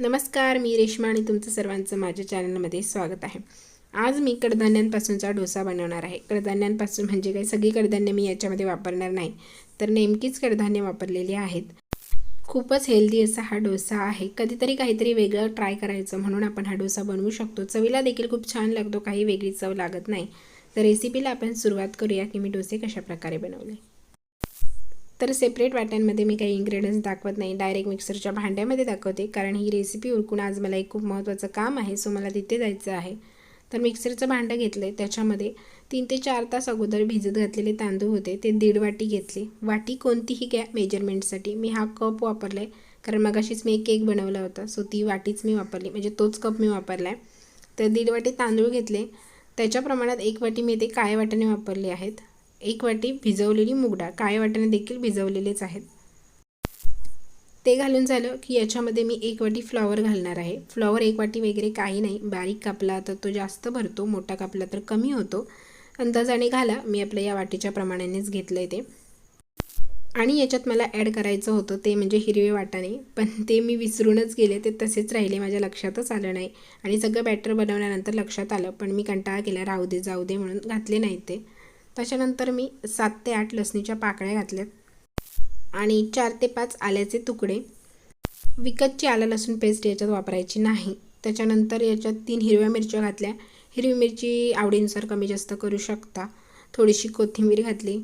नमस्कार मी रेश्मा आणि तुमचं सर्वांचं माझ्या चॅनलमध्ये स्वागत आहे. आज मी कडधान्यांपासूनचा डोसा बनवणार आहे. कडधान्यांपासून म्हणजे काही सगळी कडधान्य मी याच्यामध्ये वापरणार नाही. तर नेमकीच कडधान्य वापरलेली आहेत. खूपच हेल्दी असा हा डोसा आहे. कधीतरी काहीतरी वेगळं ट्राय करायचं म्हणून आपण हा डोसा बनवू शकतो. चवीला देखील खूप छान लागतो. काही वेगळी चव लागत नाही. तर रेसिपीला आपण सुरुवात करूया की मी डोसे कशा प्रकारे बनवले. तर सेपरेट वाट्यांमध्ये मी काही इन्ग्रेडियंट्स दाखवत नाही. डायरेक्ट मिक्सरच्या भांड्यामध्ये दाखवते. कारण ही रेसिपी उरकून आज मला एक खूप महत्त्वाचं काम आहे. सो मला तिथे जायचं आहे. तर मिक्सरचं भांडं घेतलं आहे त्याच्यामध्ये तीन ते चार तास अगोदर भिजत घातलेले तांदूळ होते. ते दीड वाटी घेतले. वाटी कोणतीही घ्या मेजरमेंटसाठी मी हा कप वापरला आहे कारण मगाशीच मी एक केक बनवला होता. सो ती वाटीच मी वापरली. म्हणजे तोच कप मी वापरला आहे तर दीड वाटी तांदूळ घेतले. त्याच्या प्रमाणात एक वाटी मी ते काळे वाटाणे वापरले आहेत. एक वाटी भिजवलेली मूग काळ्या काळे वाटाणे देखील भिजवलेलेच आहेत. ते घालून झालं की याच्यामध्ये मी एक वाटी फ्लॉवर घालणार आहे. फ्लॉवर एक वाटी वगैरे काही नाही. बारीक कापला तर तो जास्त भरतो. मोठा कापला तर कमी होतो. अंदाजाने घाला. मी आपल्या या वाटीच्या प्रमाणानेच घेतलं आहे ते. आणि याच्यात मला ॲड करायचं होतं ते म्हणजे हिरवे वाटाणे. पण ते मी विसरूनच गेले. ते तसेच राहिले. माझ्या लक्षातच आलं नाही. आणि सगळं बॅटर बनवल्यानंतर लक्षात आलं. पण मी कंटाळा केला. राहू दे जाऊ दे म्हणून घातले नाही ते. त्याच्यानंतर मी सात ते आठ लसणीच्या पाकळ्या घातल्यात. आणि चार ते पाच आल्याचे तुकडे. विकतची आलं लसूण पेस्ट याच्यात वापरायची नाही. त्याच्यानंतर याच्यात तीन हिरव्या मिरच्या घातल्या. हिरवी मिरची आवडीनुसार कमी जास्त करू शकता. थोडीशी कोथिंबीर घातली.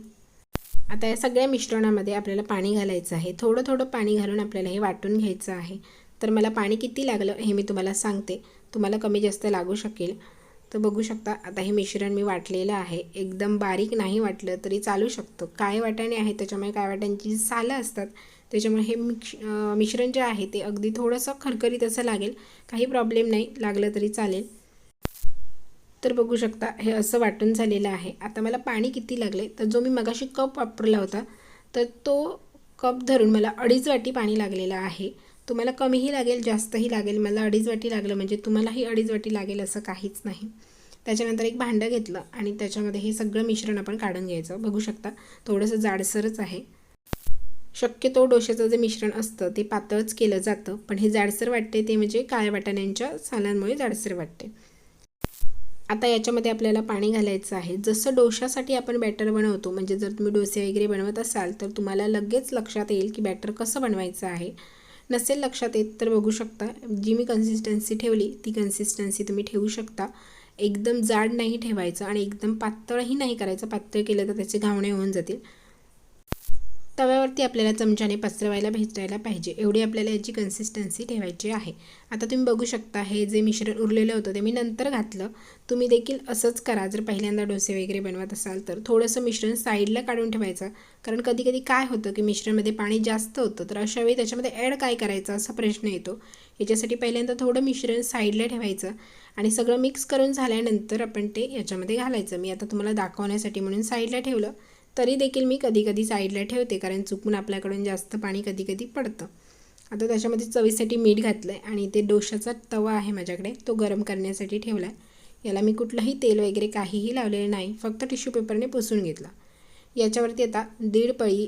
आता या सगळ्या मिश्रणामध्ये आपल्याला पाणी घालायचं आहे. थोडं थोडं पाणी घालून आपल्याला हे वाटून घ्यायचं आहे. तर मला पाणी किती लागलं हे मी तुम्हाला सांगते. तुम्हाला कमी जास्त लागू शकेल. तर बघू शकता आता हे मिश्रण मी वाटलेलं आहे. एकदम बारीक नाही वाटलं तरी चालू शकतं. काय वाटाणे आहे त्याच्यामुळे काय वाट्यांची जी सालं असतात त्याच्यामुळे हे मिक्ष मिश्रण जे आहे ते अगदी थोडंसं खरखरीत असं लागेल. काही प्रॉब्लेम नाही लागलं तरी चालेल. तर बघू शकता हे असं वाटून झालेलं आहे. आता मला पाणी किती लागले तर जो मी मगाशी कप वापरला होता तर तो कप धरून मला अडीच वाटी पाणी लागलेलं आहे. तुम्हाला कमीही लागेल जास्तही लागेल. मला अडीच वाटी लागलं म्हणजे तुम्हालाही अडीच वाटी लागेल असं काहीच नाही. त्याच्यानंतर एक भांडं घेतलं आणि त्याच्यामध्ये हे सगळं मिश्रण आपण काढून घ्यायचं. बघू शकता थोडंसं जाडसरच आहे. शक्यतो डोश्याचं जे मिश्रण असतं ते पातळच केलं जातं. पण हे जाडसर वाटते ते म्हणजे काळ्या वाटाण्यांच्या सालांमुळे जाडसर वाटते. आता याच्यामध्ये आपल्याला पाणी घालायचं आहे. जसं डोशासाठी आपण बॅटर बनवतो म्हणजे जर तुम्ही डोसे वगैरे बनवत असाल तर तुम्हाला लगेच लक्षात येईल की बॅटर कसं बनवायचं आहे. नसेल लक्षात येत तर बघू शकता. जी मी कन्सिस्टन्सी ठेवली ती कन्सिस्टन्सी तुम्ही ठेवू शकता. एकदम जाड नाही ठेवायचं आणि एकदम पातळही नाही करायचं. पातळ केलं तर त्याचे घावणे होऊन जातील. तव्यावरती आपल्याला चमच्याने पसरवायला भेटायला पाहिजे. एवढी आपल्याला याची कन्सिस्टन्सी ठेवायची आहे. आता तुम्ही बघू शकता हे जे मिश्रण उरलेलं होतं ते मी नंतर घातलं. तुम्ही देखील असंच करा. जर पहिल्यांदा डोसे वगैरे बनवत असाल तर थोडंसं मिश्रण साईडला काढून ठेवायचं. कारण कधी कधी काय होतं की मिश्रणमध्ये पाणी जास्त होतं तर अशा वेळी त्याच्यामध्ये ॲड काय करायचं असा प्रश्न येतो. याच्यासाठी पहिल्यांदा थोडं मिश्रण साईडला ठेवायचं आणि सगळं मिक्स करून झाल्यानंतर आपण ते याच्यामध्ये घालायचं. मी आता तुम्हाला दाखवण्यासाठी म्हणून साईडला ठेवलं. तरी देखील मी कधी कधी साईडला ठेवते कारण चुकून आपल्याकडून जास्त पाणी कधी कधी पडतं. आता त्याच्यामध्ये चवीसाठी मीठ घातलं आहे आणि ते डोशाचा तवा आहे माझ्याकडे तो गरम करण्यासाठी ठेवला आहे याला मी कुठलंही तेल वगैरे काहीही लावलेलं नाही फक्त टिश्यू पेपरने पुसून घेतला. याच्यावरती आता दीड पळी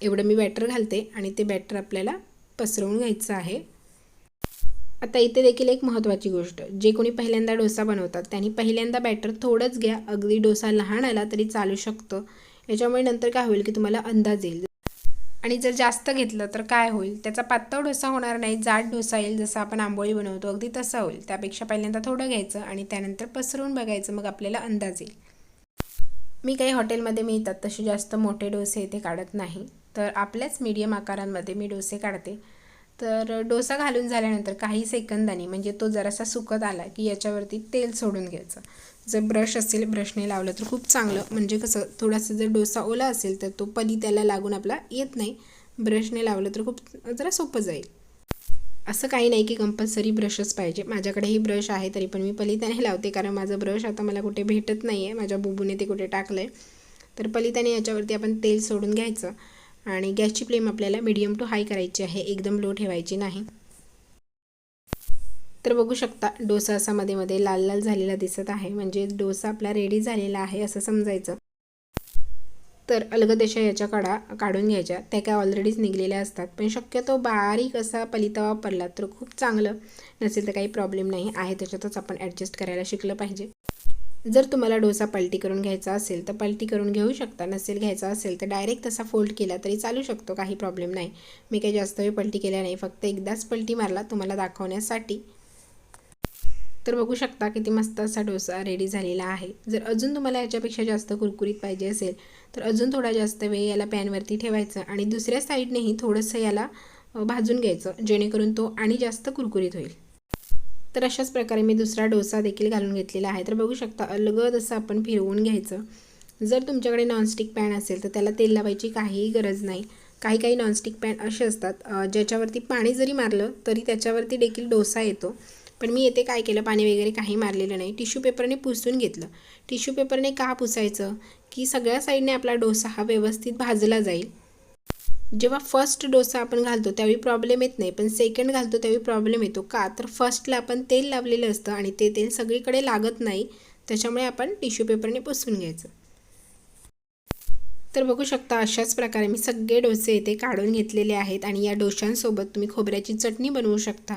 एवढं मी बॅटर घालते आणि ते बॅटर आपल्याला पसरवून घ्यायचं आहे. आता इथे देखील एक महत्त्वाची गोष्ट जे कोणी पहिल्यांदा डोसा बनवतात त्यांनी पहिल्यांदा बॅटर थोडंच घ्या अगदी डोसा लहान आला तरी चालू शकतं. याच्यामुळे नंतर काय होईल की तुम्हाला अंदाज येईल. आणि जर जास्त घेतलं तर काय होईल? त्याचा पातळ डोसा होणार नाही जाड डोसा येईल जसं आपण आंबोळी बनवतो अगदी तसा होईल. त्यापेक्षा पहिल्यांदा थोडं घ्यायचं आणि त्यानंतर पसरवून बघायचं मग आपल्याला अंदाज येईल. मी काही हॉटेलमध्ये मिळतात तसे जास्त मोठे डोसे इथे काढत नाही. तर आपल्याच मीडियम आकारांमध्ये मी डोसे काढते. तर डोसा घालून झाल्यानंतर काही सेकंदांनी म्हणजे तो जरासा सुकत आला की याच्यावरती तेल सोडून घ्यायचं. जर ब्रश असेल ब्रशने लावलं तर खूप चांगलं. म्हणजे कसं थोडासा जर डोसा ओला असेल तर तो पली त्याला लागून आपला येत नाही. ब्रशने लावलं तर खूप जरा सोपं जाईल. असं काही नाही की कंपल्सरी ब्रशच पाहिजे. माझ्याकडेही ब्रश आहे तरी पण मी पलिताने लावते. कारण माझं ब्रश आता मला कुठे भेटत नाही आहे माझ्या बुबूने ते कुठे टाकलं आहे तर पलिताने याच्यावरती आपण तेल सोडून घ्यायचं. आणि गॅसची फ्लेम आपल्याला मिडियम टू हाय करायची आहे. एकदम लो ठेवायची नाही. तर बघू शकता डोसा असा मध्ये मध्ये लाल लाल झालेला दिसत आहे. म्हणजे डोसा आपला रेडी झालेला आहे असं समजायचं. तर अलगद अशा याच्या कडा काढून घ्यायच्या. त्या काय ऑलरेडीच निघलेल्या असतात. पण शक्यतो बारीक असा पलिता वापरला तर खूप चांगलं. नसेल तर काही प्रॉब्लेम नाही. आहे त्याच्यातच आपण ॲडजस्ट करायला शिकलं पाहिजे. जर तुम्हाला डोसा पलटी करून घ्यायचा असेल तर पलटी करून घेऊ शकता. नसेल घ्यायचा असेल तर डायरेक्ट तसा फोल्ड केला तरी चालू शकतो काही प्रॉब्लेम नाही. मी काही जास्त वेळ पलटी केल्या नाही फक्त एकदाच पलटी मारला तुम्हाला दाखवण्यासाठी. तर बघू शकता किती मस्त असा डोसा रेडी झालेला आहे. जर अजून तुम्हाला याच्यापेक्षा जास्त कुरकुरीत पाहिजे असेल तर अजून थोडा जास्त वेळ याला पॅनवरती ठेवायचं आणि दुसऱ्या साईडनेही थोडंसं याला भाजून घ्यायचं जेणेकरून तो आणि जास्त कुरकुरीत होईल. तर अशाच प्रकारे मी दुसरा डोसा देखील घालून घेतलेला आहे. तर बघू शकता अलगद असं आपण फिरवून घ्यायचं. जर तुमच्याकडे नॉनस्टिक पॅन असेल तर त्याला तेल लावायची काहीही गरज नाही. काही काही नॉनस्टिक पॅन असे असतात ज्याच्यावरती पाणी जरी मारलं तरी त्याच्यावरती देखील डोसा येतो. पण मी येथे काय केलं पाणी वगैरे काही मारलेलं नाही. टिश्यू पेपरने पुसून घेतलं. टिश्यू पेपरने का पुसायचं? की सगळ्या साईडने आपला डोसा हा व्यवस्थित भाजला जाईल. जेव्हा फर्स्ट डोसा आपण घालतो त्यावेळी प्रॉब्लेम येत नाही. पण सेकंड घालतो त्यावेळी प्रॉब्लेम येतो. का? तर फर्स्टला आपण तेल लावलेलं असतं आणि ते तेल सगळीकडे लागत नाही. त्याच्यामुळे आपण टिश्यू पेपरने पुसून घ्यायचं. तर बघू शकता अशाच प्रकारे मी सगळे डोसे इथे काढून घेतलेले आहेत आणि या डोशांसोबत तुम्ही खोबऱ्याची चटणी बनवू शकता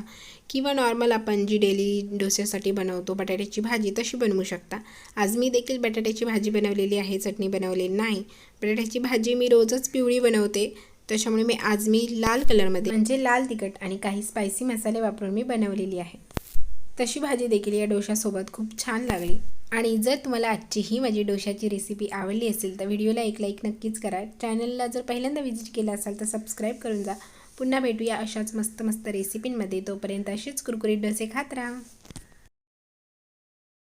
किंवा नॉर्मल आपण जी डेली डोस्यासाठी बनवतो बटाट्याची भाजी तशी बनवू शकता. आज मी देखील बटाट्याची भाजी बनवलेली आहे चटणी बनवलेली नाही. बटाट्याची भाजी मी रोजच पिवळी बनवते. त्याच्यामुळे मी आज मी लाल कलरमध्ये म्हणजे लाल तिखट आणि काही स्पायसी मसाले वापरून मी बनवलेली आहे. तशी भाजी देखील या डोशासोबत खूप छान लागली. आणि जर तुम्हाला आजची ही माझी डोशाची रेसिपी आवडली असेल तर व्हिडिओला एक लाईक नक्कीच करा. चॅनलला जर पहिल्यांदा व्हिजिट केला असाल तर सबस्क्राईब करून जा. पुन्हा भेटूया अशाच मस्त मस्त रेसिपींमध्ये तोपर्यंत असेच कुरकुरीत डोसे खात राहा.